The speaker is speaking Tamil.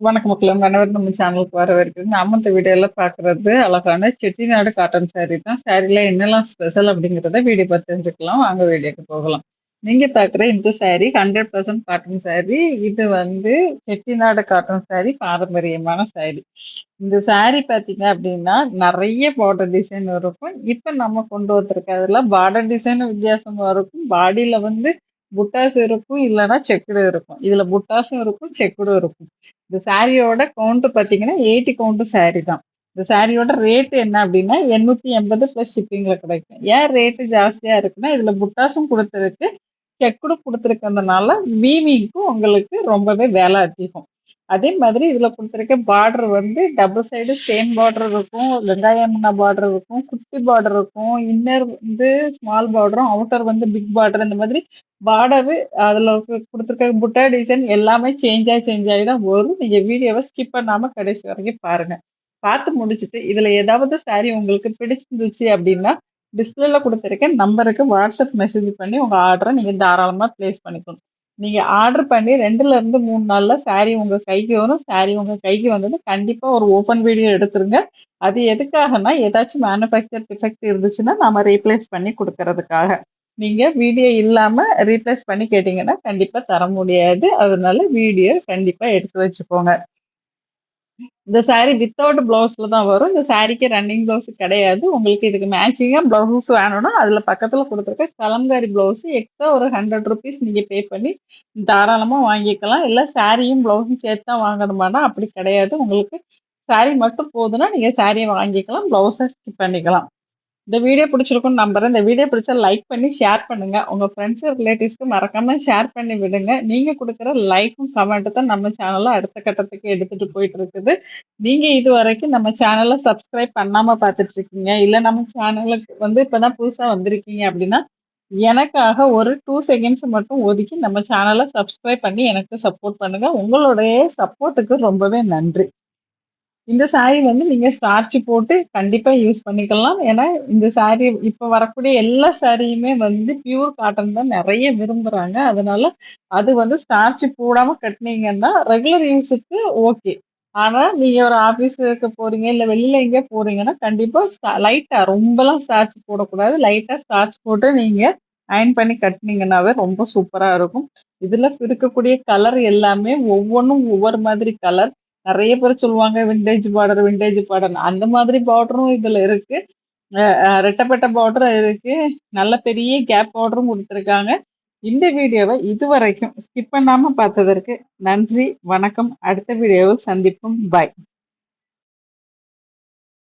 வணக்கம் மக்களும் உங்க நம்ம சேனலுக்கு வரவேற்கிறேன். நாம இந்த வீடியோல பார்க்குறது அழகான செட்டிநாடு காட்டன் சாரி தான். சாரில என்னெல்லாம் ஸ்பெஷல் அப்படிங்கிறத வீடியோ பார்த்து தெரிஞ்சுக்கலாம். வாங்க வீடியோக்கு போகலாம். நீங்க பார்க்குற இந்த சாரி 100% காட்டன் சாரி. இது வந்து செட்டிநாடு காட்டன் சாரி பாரம்பரியமான சாரி. இந்த சாரி பார்த்தீங்க அப்படின்னா, நிறைய பார்டர் டிசைன் இருக்கும். இப்ப நம்ம கொண்டு வந்திருக்கிறதுல பார்டர் டிசைனும் வித்தியாசமா இருக்கும். பாடியில வந்து புட்டாஸ் இருக்கும், இல்லைன்னா செக்குடு இருக்கும். இதில் புட்டாஸும் இருக்கும், செக்குடும் இருக்கும். இந்த சாரியோட கவுண்ட்டு பார்த்தீங்கன்னா, எயிட்டி கவுண்ட்டு சாரி தான். இந்த சாரியோட ரேட்டு என்ன அப்படின்னா, எண்ணூற்றி எண்பது ப்ளஸ் ஷிப்பிங்கில் கிடைக்கும். ஏன் ரேட்டு ஜாஸ்தியாக இருக்குன்னா, இதில் புட்டாஸும் கொடுத்துருக்கு செக்குடும் கொடுத்துருக்கிறதுனால வீவிங்க்கும் உங்களுக்கு ரொம்பவே வேலை அதிகம். அதே மாதிரி இதுல கொடுத்துருக்க பார்டர் வந்து டபுள் சைடு சேம் பார்டர் இருக்கும். வெங்காயம் பார்டர் இருக்கும். குட்டி பார்டர் இருக்கும். இன்னர் வந்து ஸ்மால் பார்டரும், அவுட்டர் வந்து பிக் பார்டர் இந்த மாதிரி பார்டரு அதுல கொடுத்துருக்க புட்டா டிசைன் எல்லாமே சேஞ்ச் ஆகி சேஞ்ச் ஆயி தான் வரும். நீங்க வீடியோவை ஸ்கிப் பண்ணாம கடைசி வரைக்கும் பாருங்க. பார்த்து முடிச்சுட்டு, இதுல ஏதாவது சாரி உங்களுக்கு பிடிச்சிருந்துச்சு அப்படின்னா, டிஸ்பிளேல கொடுத்துருக்க நம்பருக்கு வாட்ஸ்அப் மெசேஜ் பண்ணி உங்க ஆர்டரை நீங்க தாராளமா பிளேஸ் பண்ணிக்கணும். நீங்க ஆர்டர் பண்ணி 2லருந்து 3 நாள்ல சாரி உங்க கைக்கு வரும். சாரி உங்க கைக்கு வந்தது கண்டிப்பா ஒரு ஓப்பன் வீடியோ எடுத்துருங்க. அது எதுக்காகனா ஏதாச்சும் மேனுஃபேக்சர் டிஃபெக்ட் இருந்துச்சுன்னா, நாம ரீப்ளேஸ் பண்ணி கொடுக்கறதுக்காக நீங்க வீடியோ இல்லாம ரீப்ளேஸ் பண்ணி கேட்டீங்கன்னா, கண்டிப்பா தர முடியாது. அதனால வீடியோ கண்டிப்பா எடுத்து வச்சுக்கோங்க. இந்த சாரி வித்தவுட் ப்ளவுஸ்ல தான் வரும். இந்த சாரிக்கு ரன்னிங் ப்ளவுஸ் கிடையாது. உங்களுக்கு இதுக்கு மேட்சிங்கா ப்ளவுஸ் வேணும்னா, அதுல பக்கத்துல கொடுத்துருக்க கலம்காரி ப்ளவுஸ் எக்ஸ்ட்ரா ஒரு ஹண்ட்ரட் ருபீஸ் நீங்க பே பண்ணி தாராளமா வாங்கிக்கலாம். இல்ல சாரியும், ப்ளவுஸும் சேர்த்து தான் வாங்கணுமான்னா, அப்படி கிடையாது. உங்களுக்கு சாரி மட்டும் போதுன்னா, நீங்க சாரியை வாங்கிக்கலாம். பிளவுஸை ஸ்கிப் பண்ணிக்கலாம். இந்த வீடியோ பிடிச்சிருக்கும்னு நம்புறேன். இந்த வீடியோ பிடிச்சா லைக் பண்ணி ஷேர் பண்ணுங்க. உங்க ஃப்ரெண்ட்ஸ், ரிலேட்டிவ்ஸ்க்கு மறக்காம ஷேர் பண்ணி விடுங்க. நீங்க கொடுக்குற லைக்கும், கமெண்ட்டு தான் நம்ம சேனல அடுத்த கட்டத்துக்கு எடுத்துட்டு போயிட்டு இருக்குது. நீங்க இதுவரைக்கும் நம்ம சேனலை சப்ஸ்கிரைப் பண்ணாம பார்த்துட்டு இருக்கீங்க. இல்ல நம்ம சேனலுக்கு வந்து இப்பதான் புதுசா வந்திருக்கீங்க அப்படின்னா, எனக்காக ஒரு டூ செகண்ட்ஸ் மட்டும் ஒதுக்கி நம்ம சேனலை சப்ஸ்கிரைப் பண்ணி எனக்கு சப்போர்ட் பண்ணுங்க. உங்களுடைய சப்போர்ட்டுக்கு ரொம்பவே நன்றி. இந்த சாரி வந்து நீங்க ஸ்டார்ச் போட்டு கண்டிப்பா யூஸ் பண்ணிக்கலாம். ஏன்னா, இந்த சாரி இப்ப வரக்கூடிய எல்லா சாரியுமே வந்து பியூர் காட்டன் தான் நிறைய விரும்புறாங்க. அதனால அது வந்து ஸ்டார்ச் போடாம கட்டுனீங்கன்னா, ரெகுலர் யூஸுக்கு ஓகே. ஆனா, நீங்க ஒரு ஆபீஸுக்கு போறீங்க, இல்ல வெளியில எங்கேயோ போறீங்கன்னா, கண்டிப்பா ஸ்டா லைட்டா ரொம்பலாம் ஸ்டார்ச் போடக்கூடாது. லைட்டா ஸ்டார்ச் போட்டு நீங்க அயர்ன் பண்ணி கட்டுனீங்கன்னாவே ரொம்ப சூப்பரா இருக்கும். இதுல இருக்கக்கூடிய கலர் எல்லாமே ஒவ்வொன்றும் ஒவ்வொரு மாதிரி கலர். நிறைய பேர் சொல்லுவாங்க விண்டேஜ் பார்டர், விண்டேஜ் பார்டர் அந்த மாதிரி பார்டரும் இதுல இருக்கு. ரெட்டப்பட்ட பார்டரும் இருக்கு. நல்ல பெரிய கேப் பார்டரும் கொடுத்துருக்காங்க இந்த வீடியோவை இதுவரைக்கும் ஸ்கிப் பண்ணாம பார்த்ததற்கு நன்றி, வணக்கம். அடுத்த வீடியோவில் சந்திப்போம். பாய்.